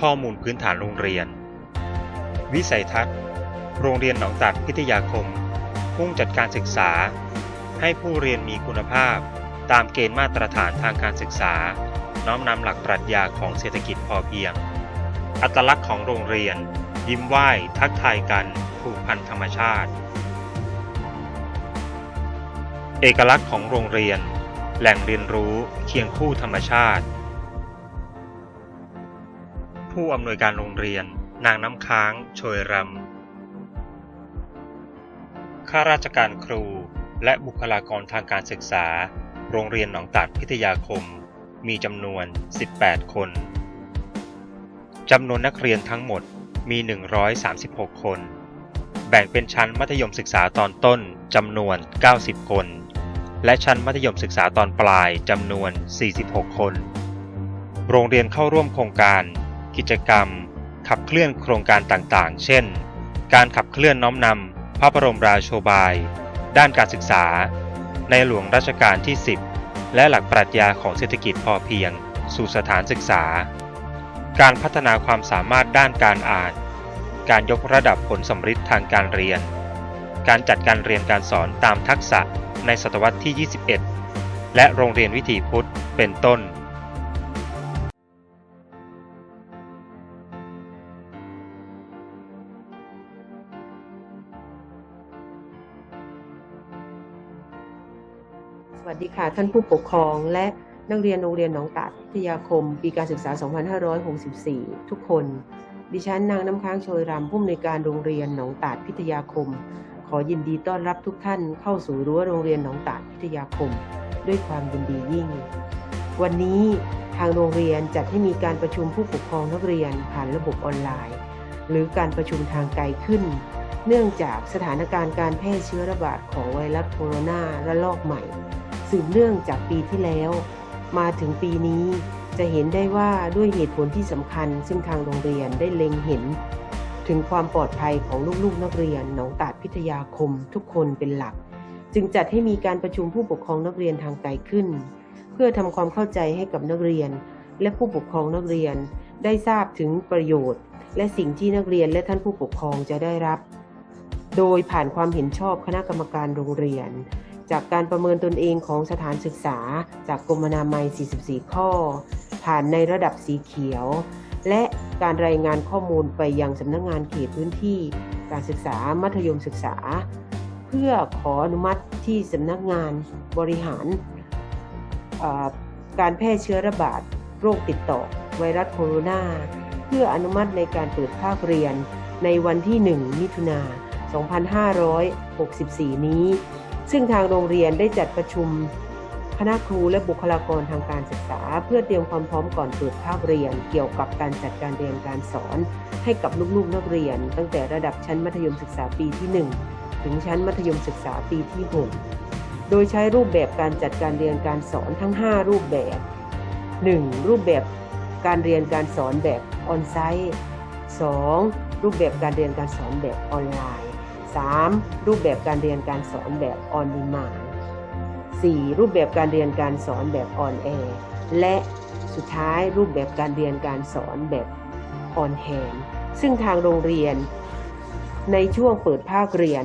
ข้อมูลพื้นฐานโรงเรียน วิสัยทัศน์ โรงเรียนหนองตัดพิทยาคมมุ่งจัดการศึกษา ให้ผู้เรียนมีคุณภาพ ตามเกณฑ์มาตรฐานทางการศึกษา น้อมนำหลักปรัชญาของเศรษฐกิจพอเพียง อัตลักษณ์ของโรงเรียน ยิ้มไหว้ทักทายกันผูกพันธรรมชาติ เอกลักษณ์ของโรงเรียน แหล่งเรียนรู้เคียงคู่ธรรมชาติ ผู้อำนวยการโรงเรียน นางน้ำค้างโชยรำข้าราชการครู และบุคลากรทางการศึกษา โรงเรียนหนองตัดพิทยาคม มีจำนวน 18 คนจำนวนนักเรียนทั้งหมดมี 136 คน แบ่งเป็นชั้นมัธยมศึกษาตอนต้นจำนวน 90 คน และชั้นมัธยมศึกษาตอนปลายจำนวน 46 คน โรงเรียนเข้าร่วมโครงการ กิจกรรม ขับเคลื่อนโครงการต่างๆ เช่น การขับเคลื่อนน้อมนำพระบรมราโชบาย ด้านการศึกษา ในหลวงรัชกาลที่ 10 และหลักปรัชญาของเศรษฐกิจพอเพียง สู่สถานศึกษา การพัฒนาความสามารถด้านการอ่าน การยกระดับผลสำฤทธิ์ทางการเรียน การจัดการเรียนการสอนตามทักษะในศตวรรษที่ 21 และโรงเรียนวิถีพุทธ เป็นต้น ค่ะ ท่านผู้ปกครองและนักเรียนโรงเรียนหนองตัดพิทยาคม ปีการศึกษา 2564 ทุกคน ดิฉันนางน้ำค้างโชยรำผู้อำนวยการโรงเรียนหนองตัดพิทยาคม ขอยินดีต้อนรับทุกท่านเข้าสู่รั้วโรงเรียนหนองตัดพิทยาคม ด้วยความยินดียิ่ง วันนี้ทางโรงเรียนจัดให้มีการประชุมผู้ปกครองนักเรียนผ่านระบบออนไลน์ หรือการประชุมทางไกลขึ้น เนื่องจากสถานการณ์การแพร่เชื้อระบาดของไวรัสโคโรนาระลอกใหม่ สืบเนื่องจากปีที่แล้ว มาถึงปีนี้จะเห็นได้ว่าด้วยเหตุผลที่สำคัญ ซึ่งทางโรงเรียนได้เล็งเห็น ถึงความปลอดภัยของลูกๆนักเรียนหนองตาดพิทยาคมทุกคนเป็นหลัก จึงจัดให้มีการประชุมผู้ปกครองนักเรียนทางไกลขึ้น เพื่อทำความเข้าใจให้กับนักเรียน และผู้ปกครองนักเรียนได้ทราบถึงประโยชน์ และสิ่งที่นักเรียนและท่านผู้ปกครองจะได้รับ โดยผ่านความเห็นชอบคณะกรรมการโรงเรียน จากการประเมินตนเองของสถานศึกษา จากกรมนามัย 44 ข้อ ผ่านในระดับสีเขียว และการรายงานข้อมูลไปยังสำนักงานเขตพื้นที่ การศึกษามัธยมศึกษา เพื่อขออนุมัติที่สำนักงานบริหารการแพร่เชื้อระบาดโรคติดต่อไวรัสโคโรนาเพื่ออนุมัติในการเปิดภาคเรียนในวันที่ 1 มิถุนา2564 นี้ ซึ่งทางโรงเรียนได้จัดประชุมคณะครูและบุคลากรทางการศึกษา เพื่อเตรียมความพร้อมก่อนเปิดภาคเรียน เกี่ยวกับการจัดการเรียนการสอน ให้กับลูกๆนักเรียน ตั้งแต่ระดับชั้นมัธยมศึกษาปีที่ 1 ถึงชั้นมัธยมศึกษาปีที่ 6 โดยใช้รูปแบบการจัดการเรียนการสอนทั้ง 5 รูปแบบ 1. รูปแบบการเรียนการสอนแบบออนไซต์ 2. รูปแบบการเรียนการสอนแบบออนไลน์ 3. รูปแบบการเรียนการสอนแบบออนดีมาน 4. รูปแบบการเรียนการสอนแบบออนแอร์และสุดท้ายรูปแบบการเรียนการสอนแบบออนแฮนซึ่งทางโรงเรียน ในช่วงเปิดภาคเรียน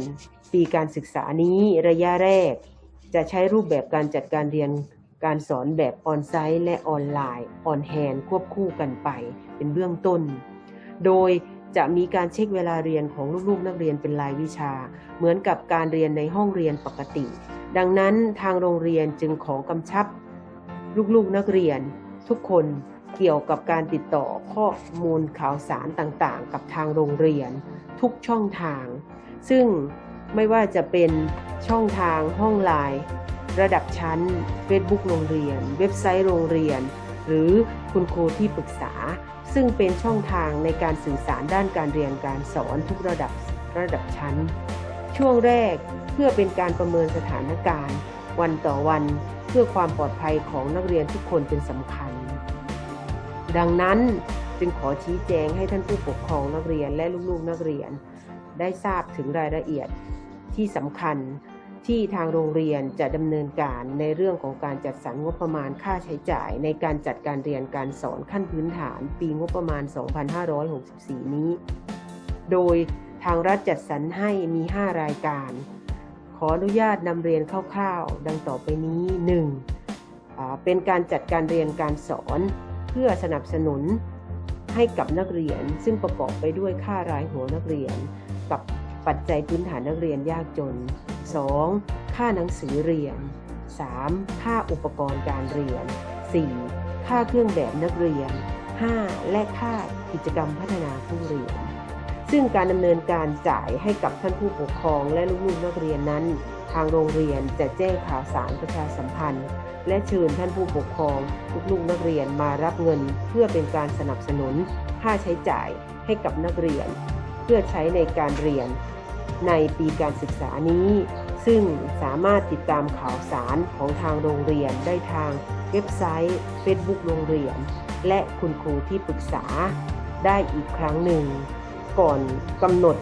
ปีการศึกษานี้ระยะแรก จะใช้รูปแบบการจัดการเรียนการสอนแบบออนไซต์และออนไลน์ออนแฮนควบคู่กันไปเป็นเบื้องต้น โดย จะมีการเช็คเวลาเรียนของลูกๆ นักเรียนเป็นรายวิชา เหมือนกับการเรียนในห้องเรียนปกติ ดังนั้นทางโรงเรียนจึงขอกำชับ ลูกๆนักเรียน ทุกคนเกี่ยวกับการติดต่อข้อมูลข่าวสารต่างๆ กับทางโรงเรียน ทุกช่องทาง ซึ่งไม่ว่าจะเป็นช่องทางห้องไลน์ระดับชั้น Facebook โรงเรียน เว็บไซต์โรงเรียน หรือคุณครูที่ปรึกษา ซึ่งเป็นช่องทางในการสื่อสารด้านการเรียนการสอนทุกระดับระดับชั้น ช่วงแรกเพื่อเป็นการประเมินสถานการณ์ วันต่อวันเพื่อความปลอดภัยของนักเรียนทุกคนเป็นสำคัญ ดังนั้นจึงขอชี้แจงให้ท่านผู้ปกครองนักเรียนและลูกๆนักเรียน ได้ทราบถึงรายละเอียดที่สำคัญ ที่ทางโรงเรียนจะดำเนินการในเรื่องของการจัดสรรงบประมาณค่าใช้จ่าย ในการจัดการเรียนการสอนขั้นพื้นฐาน ปีงบประมาณ 2564 นี้ โดยทางรัฐจัดสรรให้มี 5 รายการ ขออนุญาตนำเรียนคร่าวๆ ดังต่อไปนี้ 1. อ่าเป็นการจัดการเรียนการสอน เพื่อสนับสนุนให้กับนักเรียน ซึ่งประกอบไปด้วยค่ารายหัวนักเรียน กับปัจจัยพื้นฐานนักเรียนยากจน 2. ค่าหนังสือเรียน 3. ค่าอุปกรณ์การเรียน 4. ค่าเครื่องแบบนักเรียน 5. และค่ากิจกรรมพัฒนาผู้เรียน ซึ่งการดำเนินการจ่ายให้กับท่านผู้ปกครองและลูกๆนักเรียนนั้น ทางโรงเรียนจะแจ้งข่าวสารประชาสัมพันธ์ และเชิญท่านผู้ปกครองลูกๆนักเรียนมารับเงิน เพื่อเป็นการสนับสนุน ค่าใช้จ่ายให้กับนักเรียน เพื่อใช้ในการเรียน ในปีการศึกษานี้ ซึ่งสามารถติดตามข่าวสารของทางโรงเรียนได้ทางเว็บไซต์ Facebook โรงเรียน และคุณครูที่ปรึกษาได้อีกครั้งหนึ่ง ก่อนกำหนด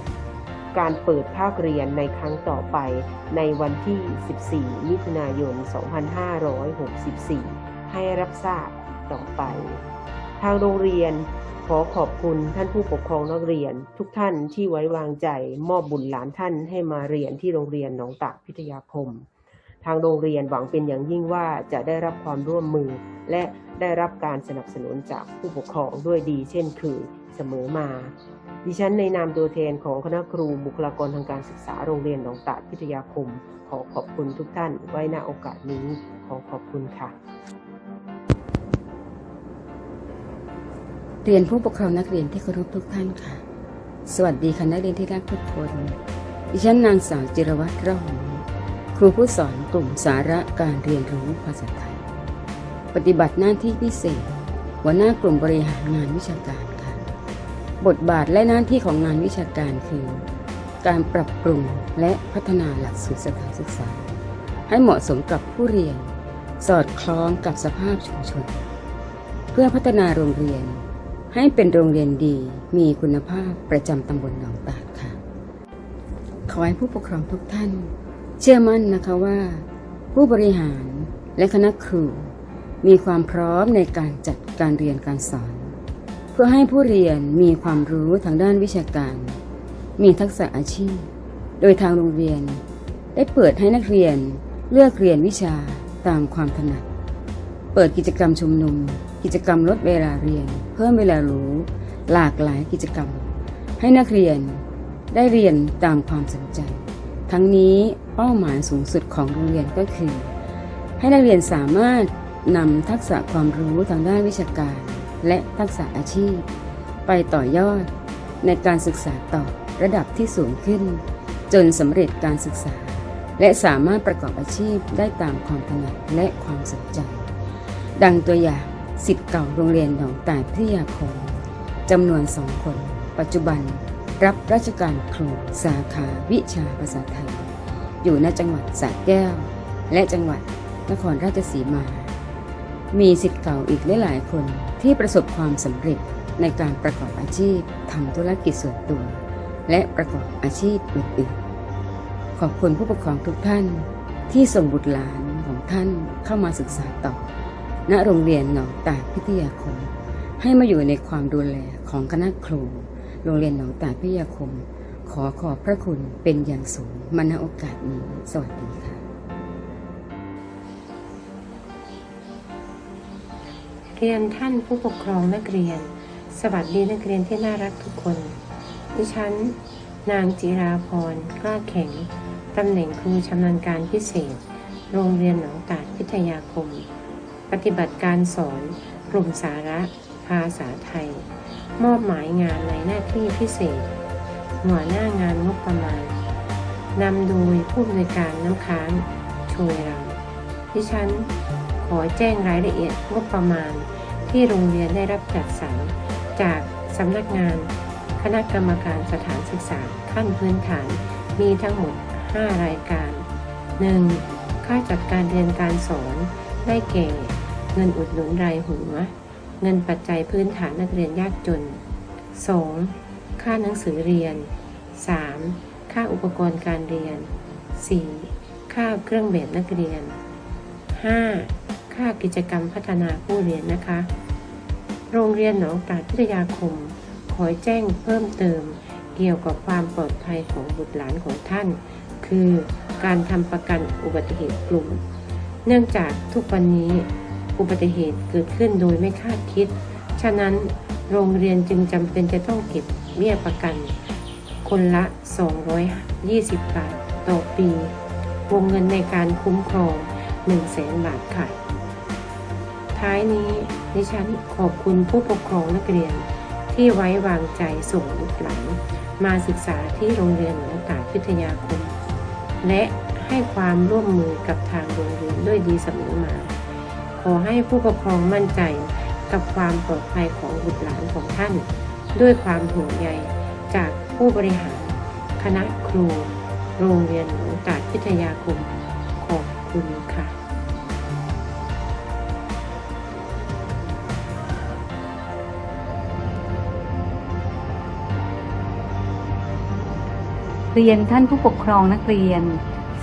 การเปิดภาคเรียนในครั้งต่อไปในวันที่ 14 มิถุนายน 2564 ให้รับทราบต่อไป ทางโรงเรียน ขอขอบคุณท่านผู้ปกครองนักเรียน ทุกท่านที่ไว้วางใจมอบบุญหลานท่านให้มาเรียนที่โรงเรียนหนองตากพิทยาคม ทางโรงเรียนหวังเป็นอย่างยิ่งว่าจะได้รับความร่วมมือ และได้รับการสนับสนุนจากผู้ปกครองด้วยดี เช่นเคยเสมอมา ดิฉันในนามตัวแทนของคณะครูบุคลากรทางการศึกษาโรงเรียนหนองตาดพิทยาคม ขอขอบคุณทุกท่านไว้ณโอกาสนี้ขอขอบคุณค่ะ เรียนผู้ปกครองนักเรียนที่เคารพทุกท่านค่ะ สวัสดีค่ะนักเรียนที่รักทุกคน ดิฉันนางสาวจิรวัตรร่องครูผู้สอนกลุ่มสาระการเรียนรู้ภาษาไทย ปฏิบัติหน้าที่พิเศษ หัวหน้ากลุ่มบริหารงานวิชาการค่ะ บทบาทและหน้าที่ของงานวิชาการคือ การปรับปรุงและพัฒนาหลักสูตรสถานศึกษา ให้เหมาะสมกับผู้เรียน สอดคล้องกับสภาพชุมชน เพื่อพัฒนาโรงเรียน ให้เป็นโรงเรียนดีมีคุณภาพประจำตำบลหนองตาดค่ะ ขอให้ผู้ปกครองทุกท่าน เชื่อมั่นนะคะว่า ผู้บริหารและคณะครู มีความพร้อมในการจัดการเรียนการสอน เพื่อให้ผู้เรียนมีความรู้ทางด้านวิชาการ มีทักษะอาชีพ โดยทางโรงเรียน ได้เปิดให้นักเรียนเลือกเรียนวิชาตามความถนัด เปิดกิจกรรมชุมนุม กิจกรรมลดเวลาเรียน เพิ่มเวลารู้ หลากหลายกิจกรรม ให้นักเรียนได้เรียนตามความสนใจ ทั้งนี้เป้าหมายสูงสุดของโรงเรียนก็คือ ให้นักเรียนสามารถนำทักษะความรู้ทางด้านวิชาการ และทักษะอาชีพ ไปต่อยอด ในการศึกษาต่อระดับที่สูงขึ้น จนสำเร็จการศึกษา และสามารถประกอบอาชีพได้ตามความถนัดและความสนใจ ดังตัวอย่าง สิทธิ์เก่าโรงเรียนหนองตาดพิยาคมจำนวนสองคน ปัจจุบันรับราชการครูสาขาวิชาภาษาไทย อยู่ณจังหวัดสระแก้ว และจังหวัดนครราชสีมา มีสิทธิ์เก่าอีกหลายๆคนที่ประสบความสำเร็จในการประกอบอาชีพทำธุรกิจส่วนตัว และประกอบอาชีพอื่นๆ ขอบคุณผู้ปกครองทุกท่านที่ส่งบุตรหลานของท่านเข้ามาศึกษาต่อ ณโรงเรียนหนองตาพิทยาคม ให้มาอยู่ในความดูแลของคณะครู โรงเรียนหนองตาพิทยาคม ขอขอบพระคุณเป็นอย่างสูงมาณโอกาสนี้ สวัสดีค่ะ เรียนท่านผู้ปกครองนักเรียน สวัสดีนักเรียนที่น่ารักทุกคน ดิฉัน นางจิราพรกล้าแข็งตำแหน่งครูชำนาญการพิเศษ โรงเรียนหนองตาดพิทยาคม ปฏิบัติการสอนกลุ่มสาระ ภาษาไทย มอบหมายงานในหน้าที่พิเศษ หัวหน้างานงบประมาณนำโดยผู้อำนวยการน้ำค้างโชยราดิฉันขอแจ้งรายละเอียดงบประมาณที่โรงเรียนได้รับจัดสรรจากสำนักงาน คณะกรรมการสถานศึกษาขั้นพื้นฐานมีทั้งหมด 5 รายการ 1. ค่าจัดการเรียนการสอนได้แก่ เงินอุดหนุนรายหัว เงินปัจจัยพื้นฐานนักเรียนยากจน 2. ค่าหนังสือเรียน 3. ค่าอุปกรณ์การเรียน 4. ค่าเครื่องแบบนักเรียน 5. ค่ากิจกรรมพัฒนาผู้เรียนนะคะ โรงเรียนหนองตาพิทยาคม ขอแจ้งเพิ่มเติม เกี่ยวกับความปลอดภัยของบุตรหลานของท่าน คือการทำประกันอุบัติเหตุกลุ่ม เนื่องจากทุกวันนี้ อุบัติเหตุเกิดขึ้นโดยไม่คาดคิด ฉะนั้นโรงเรียนจึงจำเป็นจะต้องเก็บเบี้ยประกัน คนละ 220 บาทต่อปี วงเงินในการคุ้มครอง 100,000 บาทค่ะ ท้ายนี้ดิฉันขอบคุณผู้ปกครองนักเรียนที่ไว้วางใจส่งบุตรหลานมาศึกษาที่โรงเรียนหนองตาพิทยาคม และให้ความร่วมมือกับทางโรงเรียนด้วยดีเสมอมา ขอให้ผู้ปกครองมั่นใจกับความปลอดภัยของบุตรหลานของท่าน ด้วยความห่วงใยจากผู้บริหาร คณะครู โรงเรียนหนองตาดพิทยาคมขอบคุณค่ะเรียนท่านผู้ปกครองนักเรียน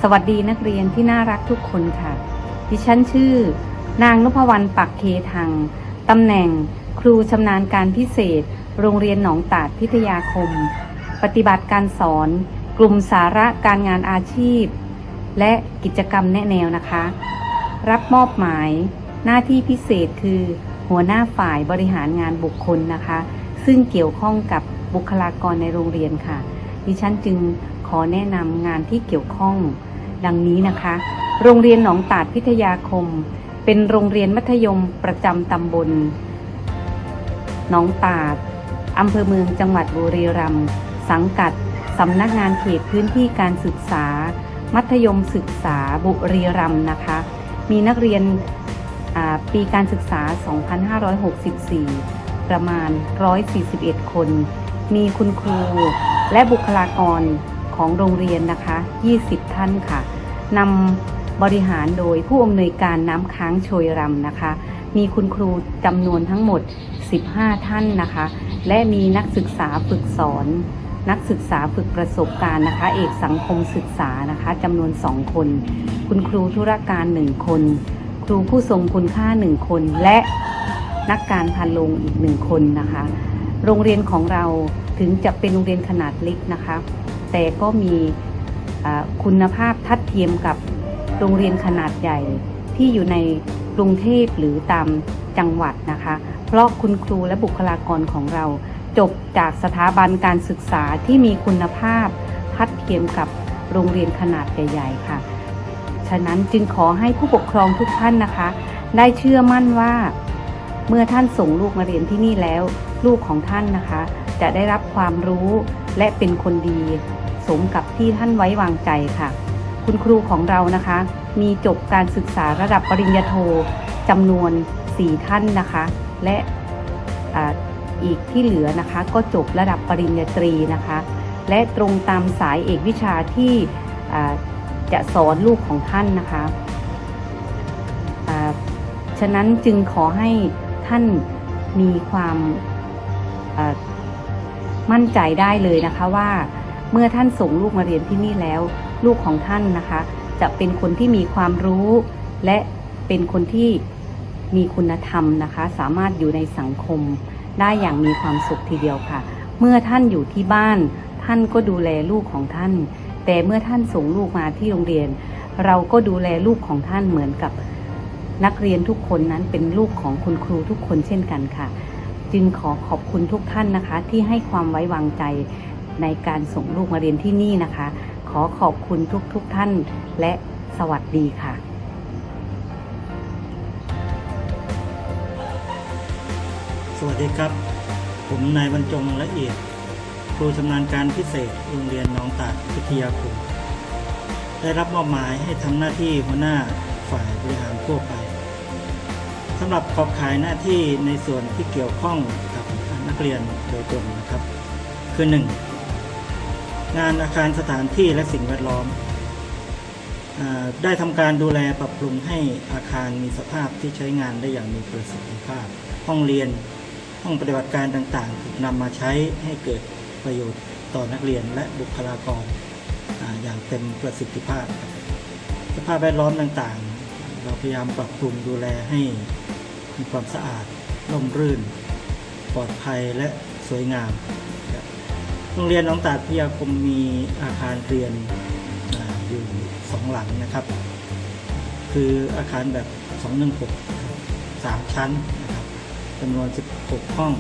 สวัสดีนักเรียนที่น่ารักทุกคนค่ะ ดิฉันชื่อ นางนพวรรณปักเคทัง ตำแหน่ง ครูชำนาญการพิเศษ โรงเรียนหนองตาดพิทยาคม ปฏิบัติการสอน กลุ่มสาระการงานอาชีพ และกิจกรรมแนะแนวนะคะ รับมอบหมาย หน้าที่พิเศษคือ หัวหน้าฝ่ายบริหารงานบุคคลนะคะ ซึ่งเกี่ยวข้องกับบุคลากรในโรงเรียนค่ะ ดิฉันจึงขอแนะนำงานที่เกี่ยวข้อง ดังนี้นะคะ โรงเรียนหนองตาดพิทยาคม เป็นโรงเรียนมัธยมประจำตำบลหนองตาดอำเภอเมืองจังหวัดบุรีรัมย์สังกัดสำนักงานเขตพื้นที่การศึกษา มัธยมศึกษาบุรีรัมย์นะคะ มีนักเรียนปีการศึกษา 2564 ประมาณ 141 คน มีคุณครูและบุคลากรของโรงเรียนนะคะ 20 ท่านค่ะนำ บริหารโดยผู้อำนวยการน้ำค้างโชยรำนะคะ มีคุณครูจำนวนทั้งหมด 15 ท่านนะคะ และมีนักศึกษาฝึกสอน นักศึกษาฝึกประสบการณ์นะคะ เอกสังคมศึกษานะคะจำนวน 2 คน คุณครูธุรการ 1 คน ครูผู้ทรงคุณค่า 1 คน และนักการพันโรงอีก1คนนะคะ โรงเรียนของเราถึงจะเป็นโรงเรียนขนาดเล็กนะคะ แต่ก็มีคุณภาพทัดเทียมกับ โรงเรียนขนาดใหญ่ที่อยู่ในกรุงเทพหรือตามจังหวัดนะคะ เพราะคุณครูและบุคลากรของเรา จบจากสถาบันการศึกษาที่มีคุณภาพทัดเทียมกับโรงเรียนขนาดใหญ่ ๆ ค่ะ ฉะนั้นจึงขอให้ผู้ปกครองทุกท่านนะคะ ได้เชื่อมั่นว่า เมื่อท่านส่งลูกมาเรียนที่นี่แล้ว ลูกของท่านนะคะ จะได้รับความรู้และเป็นคนดี สมกับที่ท่านไว้วางใจค่ะ คุณครูของเรานะคะ มีจบการศึกษาระดับปริญญาโทจำนวน 4 ท่านนะคะ และอีกที่เหลือนะคะก็จบระดับปริญญาตรีนะคะ และตรงตามสายเอกวิชาที่จะสอนลูกของท่านนะคะฉะนั้นจึงขอให้ท่านมีความมั่นใจได้เลยนะคะว่าเมื่อท่านส่งลูกมาเรียนที่นี่แล้ว ลูกของท่านนะคะ จะเป็นคนที่มีความรู้ และเป็นคนที่มีคุณธรรมนะคะ สามารถอยู่ในสังคมได้อย่างมีความสุขทีเดียวค่ะ เมื่อท่านอยู่ที่บ้าน ท่านก็ดูแลลูกของท่าน แต่เมื่อท่านส่งลูกมาที่โรงเรียน เราก็ดูแลลูกของท่านเหมือนกับนักเรียนทุกคนนั้นเป็นลูกของคุณครูทุกคนเช่นกันค่ะ จึงขอขอบคุณทุกท่านนะคะ ที่ให้ความไว้วางใจในการส่งลูกมาเรียนที่นี่นะคะ ขอขอบคุณทุกๆทท่านและสวัสดีค่ะสวัสดีครับ ผมนายบรรจงละเอียด ครูชำนาญการพิเศษโรงเรียนหน้องตาดพิทยาคม ได้รับมอบหมายให้ทำหน้าที่หัวหน้าฝ่ายบริหารทั่วไปสำหรับขอบขายหน้าที่ในส่วนที่เกี่ยวข้องกับนักเรียนโดยตรงนะครับ คือ 1. งานอาคารสถานที่และสิ่งแวดล้อมอได้ทำการดูแลปรับปรุงให้อาคารมีสภาพที่ใช้งานได้อย่างมีประสิทธิภาพ ห้องเรียน ห้องปฏิบัติการต่างๆ ถูกนำมาใช้ให้เกิดประโยชน์ต่อนักเรียนและบุคลากรออย่างเต็มประสิทธิภาพ สภาพแวดล้อมต่างๆ เราพยายามปรับปรุงดูแลให้มีความสะอาดร่มรื่น ปลอดภัยและสวยงาม โรงเรียนหน้องตาพิยาคมมีอาคารเรียนออยู่สองหลังนะครับ คืออาคารแบบ 216 3 ชั้นนะครับจำนวน 16 ห้อง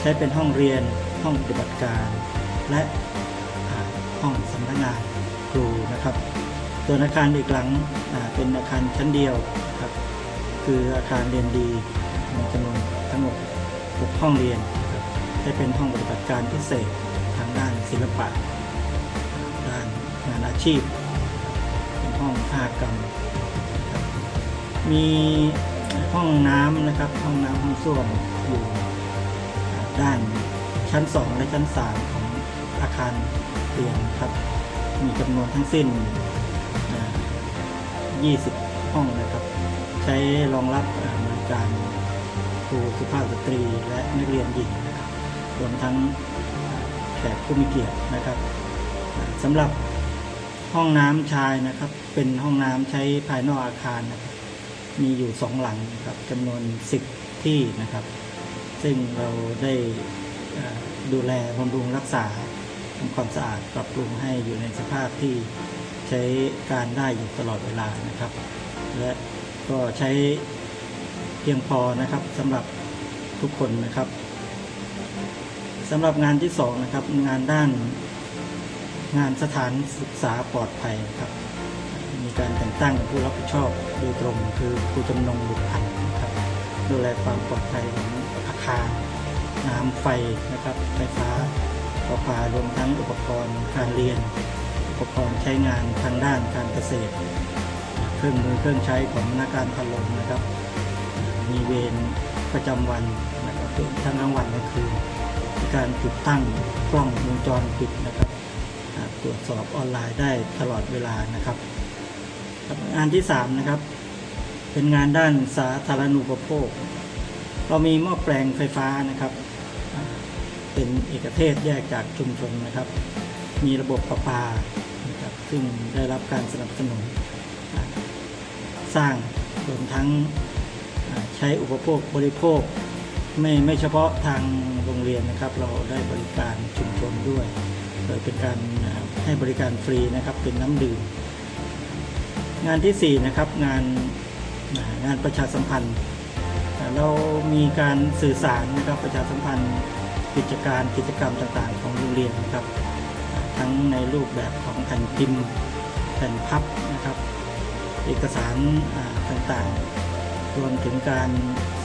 ใช้เป็นห้องเรียนห้องปฏิบัติการ และห้องสำนักงานครูนะครับส่วนอาคารอีกหลังเป็นอาคารชั้นเดียวครับ คืออาคารเรียนดีมีจำนวนทั้งหมด 6 ห้องเรียน นะครับใช้เป็นห้องปฏิบัติการพิเศษทางด้านศิลปะ ด้านงานอาชีพ เป็นห้องภาคกรรม มีห้องน้ำนะครับ ห้องน้ำห้องส้วมอยู่ด้านชั้น 2 และชั้น 3 ของอาคารเรียนครับ มีจำนวนทั้งสิ้น 20 ห้องนะครับ ใช้รองรับอ่าบริการครูสุภาพสตรีและนักเรียนหญิง รวมทั้งแขกผู้มีเกียรตินะครับสำหรับห้องน้ำชายนะครับ เป็นห้องน้ำใช้ภายนอกอาคารนะครับมีอยู่สองหลังนะครับจำนวนสิบที่นะครับ ซึ่งเราได้ดูแลบำรุงรักษาทำความสะอาดปรับปรุงให้อยู่ในสภาพที่ใช้การได้อยู่ตลอดเวลานะครับ และก็ใช้เพียงพอนะครับสำหรับทุกคนนะครับ สำหรับงานที่สองนะครับ งานด้านงานสถานศึกษาปลอดภัยครับ มีการแต่งตั้งผู้รับผิดชอบโดยตรงคือครูจำนงบุตรพันธ์ครับดูแลความปลอดภัยของอาคารน้ำไฟนะครับไฟฟ้าประปารวมทั้งอุปกรณ์การเรียน อุปกรณ์ใช้งานทางด้านการเกษตร เครื่องมือเครื่องใช้ของนักงานพันลมนะครับ มีเวรประจำวันนะครับทั้งกลางวันกลางคืน การติดตั้งกล้องวงจรปิดนะครับตรวจสอบออนไลน์ได้ตลอดเวลานะครับงานที่3นะครับเป็นงานด้านสาธารณูปโภค เรามีหม้อแปลงไฟฟ้านะครับ เป็นเอกเทศแยกจากชุมชนนะครับ มีระบบประปานะครับซึ่งได้รับการสนับสนุน สร้างรวมทั้งใช้อุปโภคบริโภค ไม่ไม่เฉพาะทาง รงเรียนนะครับ เราได้บริการชุมชนด้วย โดยเป็นการให้บริการฟรีนะครับเป็นน้ำดื่ม งานที่4นะครับงานงานประชาสัมพันธ์ เรามีการสื่อสารนะครับประชาสัมพันธ์กิจการกิจกรรมต่างๆ ของโรงเรียนนะครับ ทั้งในรูปแบบของแผ่นพิมพ์แผ่นพับนะครับ เอกสารต่างๆ รวมถึงการ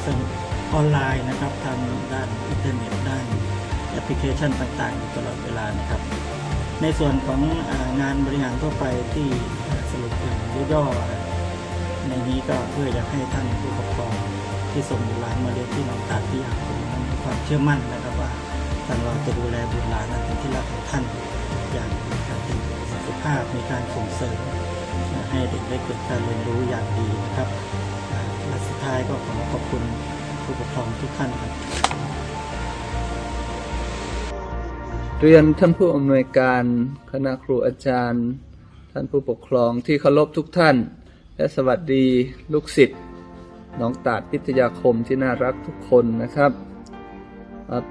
สรุป ออนไลน์นะครับทางด้านอินเทอร์เน็ตด้านแอปพลิเคชันต่างๆอยู่ตลอดเวลานะครับ ในส่วนของงานบริหารทั่วไปที่สรุปอย่างย่อๆในนี้ก็เพื่ออยากให้ท่านผู้ปกครองที่ส่งบุตรหลานมาเรียนที่หนองตาที่อยากมีความเชื่อมั่นนะครับว่าทางเราจะดูแลบุตรหลานนั้นเป็นที่รักของท่านอย่างเป็นสุภาพมีการส่งเสริมให้เด็กได้เกิดการเรียนรู้อย่างดีนะครับและสุดท้ายก็ขอขอบคุณ ผู้ปกครองทุกท่านครับ เรียนท่านผู้อำนวยการคณะครูอาจารย์ ท่านผู้ปกครองที่เคารพทุกท่าน และสวัสดีลูกศิษย์น้องตาดพิทยาคมที่น่ารักทุกคนนะครับ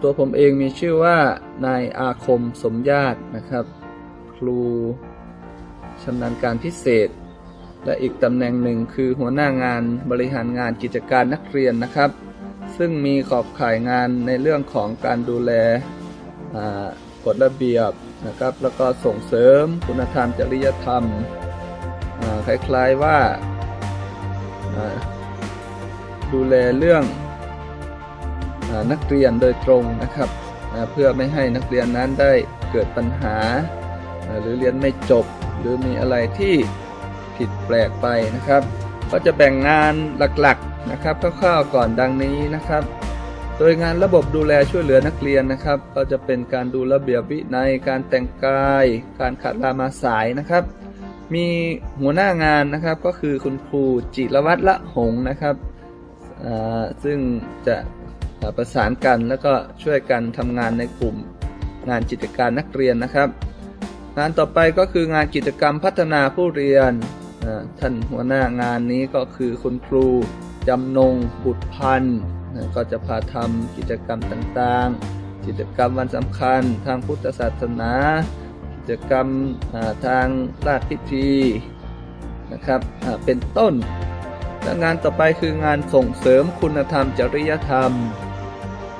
ตัวผมเองมีชื่อว่านายอาคมสมญาตินะครับ ครูชำนาญการพิเศษ และอีกตำแหน่งหนึ่งคือหัวหน้างานบริหารงานกิจการนักเรียนนะครับ ซึ่งมีขอบข่ายงานในเรื่องของการดูแลกฎระเบียบนะครับ แล้วก็ส่งเสริมคุณธรรมจริยธรรมคล้ายๆว่าดูแลเรื่องอนักเรียนโดยตรงนะครับ เพื่อไม่ให้นักเรียนนั้นได้เกิดปัญหาอ่าหรือเรียนไม่จบ หรือมีอะไรที่ผิดแปลกไปนะครับ ก็จะแบ่งงานหลักๆ นะครับคร่าวๆก่อนดังนี้นะครับ โดยงานระบบดูแลช่วยเหลือนักเรียนนะครับ ก็จะเป็นการดูระเบียบวินัย การแต่งกาย การขัดลามาสายนะครับ มีหัวหน้างานนะครับก็คือคุณครูจิรวัตรละหงนะครับอ่าซึ่งจะประสานกันแล้วก็ช่วยกันทำงานในกลุ่มงานกิจการนักเรียนนะครับ งานต่อไปก็คืองานกิจกรรมพัฒนาผู้เรียนอ่าท่านหัวหน้างานนี้ก็คือคุณครู จำนงบุตรพันธ์ก็จะพาทำกิจกรรมต่างๆ กิจกรรมวันสำคัญทางพุทธศาสนา กิจกรรมทางราชพิธีนะครับเป็นต้นและงานต่อไปคืองานส่งเสริมคุณธรรมจริยธรรม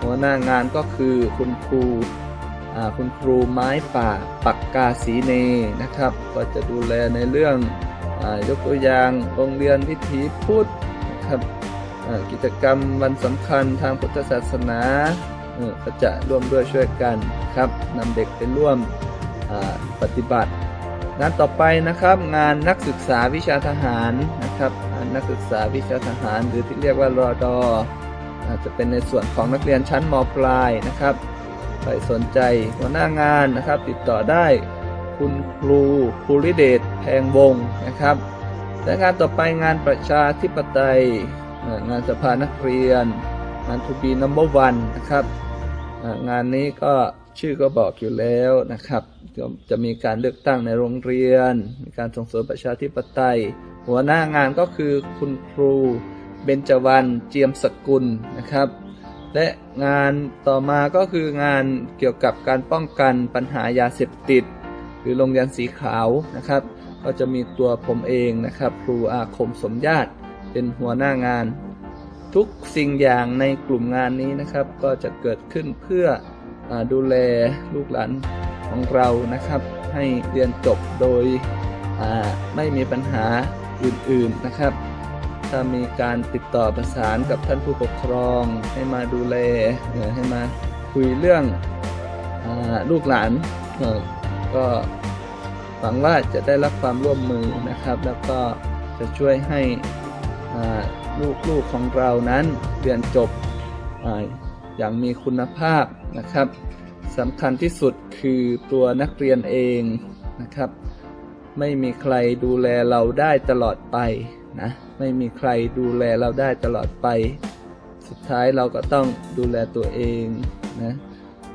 หัวหน้างานก็คือคุณครูคุณครูไม้ป่าปักกาสีเนนะครับ ก็จะดูแลในเรื่องอยกตัวอย่างโรงเรียนวิถีพุทธ นะครับกิจกรรมวันสำคัญทางพุทธศาสนาก็จะร่วมด้วยช่วยกันครับนำเด็กไปร่วมปฏิบัติ งานต่อไปนะครับ งานนักศึกษาวิชาทหารนะครับงานนักศึกษาวิชาทหาร หรือที่เรียกว่ารอดอาจจะเป็นในส่วนของนักเรียนชั้นมปลายนะครับใครสนใจหัวหน้างานนะครับ ติดต่อได้คุณครูภูริเดชแพงวงศ์นะครับ และงานต่อไปงานประชาธิปไตย งานสภานักเรียน งานทูบีนัมเบอร์วันนะครับ งานนี้ก็ชื่อก็บอกอยู่แล้วนะครับก็จะมีการเลือกตั้งในโรงเรียน มีการส่งเสริมประชาธิปไตย หัวหน้างานก็คือคุณครูเบญจวรรณเจียมสกุลนะครับ และงานต่อมาก็คืองานเกี่ยวกับการป้องกันปัญหายาเสพติด หรือโรงเรียนสีขาวนะครับ ก็จะมีตัวผมเองนะครับ ครูอาคมสมญาติเป็นหัวหน้างาน ทุกสิ่งอย่างในกลุ่มงานนี้นะครับ ก็จะเกิดขึ้นเพื่ออดูแลลูกหลานของเรานะครับ ให้เรียนจบโดยไม่มีปัญหาอื่นๆนะครับ ถ้ามีการติดต่อประสานกับท่านผู้ปกครอง ให้มาดูแลเอ่อให้มาคุยเรื่องอลูกหลานก็ หวังว่าจะได้รับความร่วมมือนะครับ แล้วก็จะช่วยให้ลูกๆของเรานั้นเรียนจบออย่างมีคุณภาพนะครับสำคัญที่สุดคือตัวนักเรียนเองนะครับ ไม่มีใครดูแลเราได้ตลอดไปนะไม่มีใครดูแลเราได้ตลอดไป สุดท้ายเราก็ต้องดูแลตัวเองนะ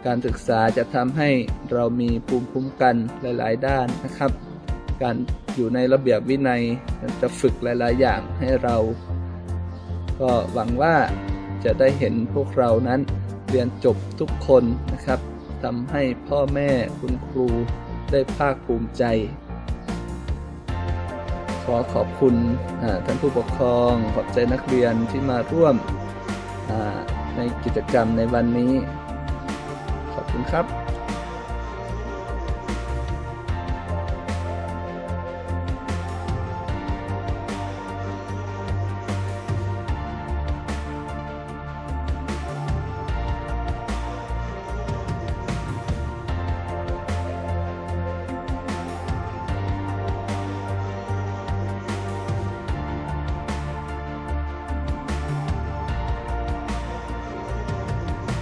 การศึกษาจะทำให้เรามีภูมิคุ้มกันหลาย ๆ ด้านนะครับ การอยู่ในระเบียบวินัยจะฝึกหลาย ๆ อย่างให้เรา ก็หวังว่าจะได้เห็นพวกเรานั้นเรียนจบทุกคนนะครับทำให้พ่อแม่คุณครูได้ภาคภูมิใจ ขอขอบคุณท่านผู้ปกครอง ขอบใจนักเรียนที่มาร่วมในกิจกรรมในวันนี้ คุณครับ